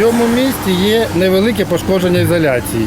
цьому місці є невелике пошкодження ізоляції.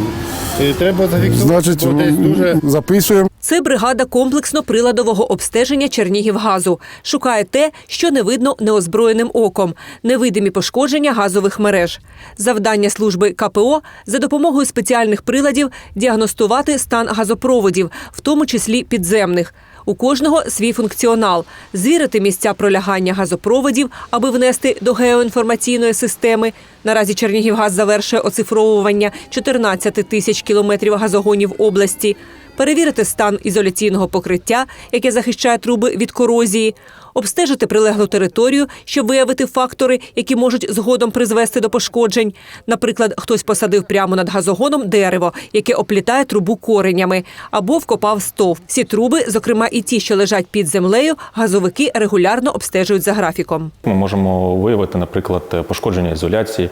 Е, Треба зафіксувати, Значить, бо десь дуже записуємо. Це бригада комплексно-приладового обстеження Чернігівгазу. Шукає те, що не видно неозброєним оком, невидимі пошкодження газових мереж. Завдання служби КПО за допомогою спеціальних приладів діагностувати стан газопроводів, в тому числі підземних. У кожного свій функціонал звірити місця пролягання газопроводів, аби внести до геоінформаційної системи. Наразі Чернігівгаз завершує оцифровування 14 тисяч кілометрів газогонів області перевірити стан ізоляційного покриття, яке захищає труби від корозії, обстежити прилеглу територію, щоб виявити фактори, які можуть згодом призвести до пошкоджень. Наприклад, хтось посадив прямо над газогоном дерево, яке оплітає трубу коренями, або вкопав стовп. Всі труби, зокрема і ті, що лежать під землею, газовики регулярно обстежують за графіком. Ми можемо виявити, наприклад, пошкодження ізоляції,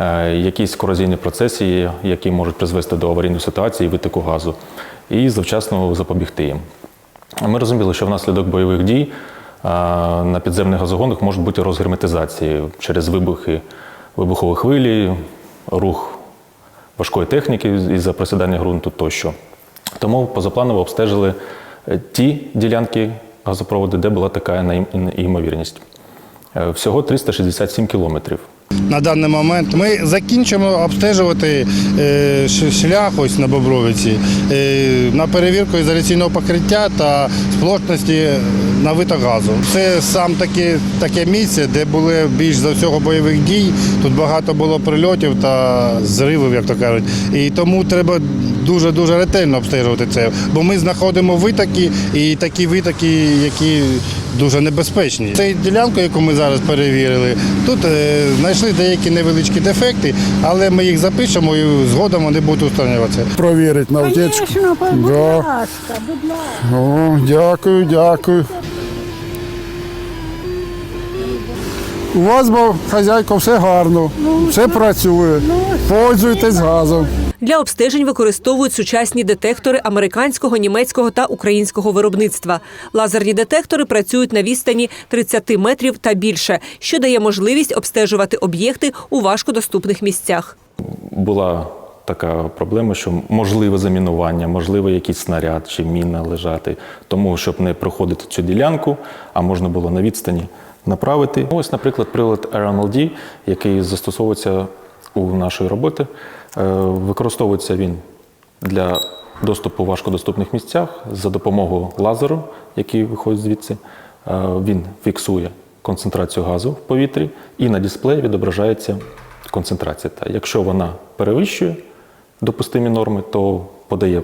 е, якісь корозійні процеси, які можуть призвести до аварійної ситуації, витоку газу, і завчасно запобігти їм. Ми розуміли, що внаслідок бойових дій на підземних газогонах можуть бути розгерметизації через вибухи, вибухові хвилі, рух важкої техніки із-за просідання ґрунту тощо. Тому позапланово обстежили е, ті ділянки газопроводу, де була така ймовірність. Е, Всього 367 кілометрів. На даний момент. Ми закінчимо обстежувати е, шлях ось на Бобровиці е, на перевірку ізоляційного покриття та сплошності на виток газу. Це сам таке, таке місце, де були більш за всього бойових дій. Тут багато було прильотів та зривів, як то кажуть. І тому треба дуже дуже ретельно обстежувати це. Бо ми знаходимо витоки і такі витоки, які дуже небезпечні. Цю ділянку, яку ми зараз перевірили, тут е, знайшли деякі невеличкі дефекти, але ми їх запишемо і згодом вони будуть устранюватися. Провірить на утечку. Звісно, будь Да. ласка, будь ласка. О, дякую, дякую. У вас, бо хазяйко, все гарно, все працює. Пользуйтесь газом. Для обстежень використовують сучасні детектори американського, німецького та українського виробництва. Лазерні детектори працюють на відстані 30 метрів та більше, що дає можливість обстежувати об'єкти у важкодоступних місцях. Була така проблема, що можливе замінування, можливо, якийсь снаряд чи міна лежати. Тому, щоб не проходити цю ділянку, а можна було на відстані направити. Ось, наприклад, прилад RMLD, який застосовується у нашої роботи. Е, Використовується він для доступу у важкодоступних місцях за допомогою лазеру, який виходить звідси. Е, Він фіксує концентрацію газу в повітрі, і на дисплеї відображається концентрація. Та якщо вона перевищує допустимі норми, то подає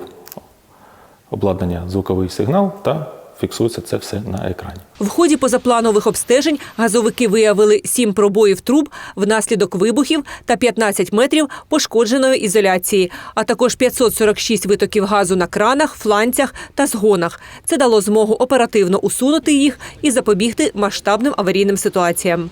обладнання звуковий сигнал та фіксується це все на екрані. В ході позапланових обстежень газовики виявили сім пробоїв труб внаслідок вибухів та 15 метрів пошкодженої ізоляції, а також 546 витоків газу на кранах, фланцях та згонах. Це дало змогу оперативно усунути їх і запобігти масштабним аварійним ситуаціям.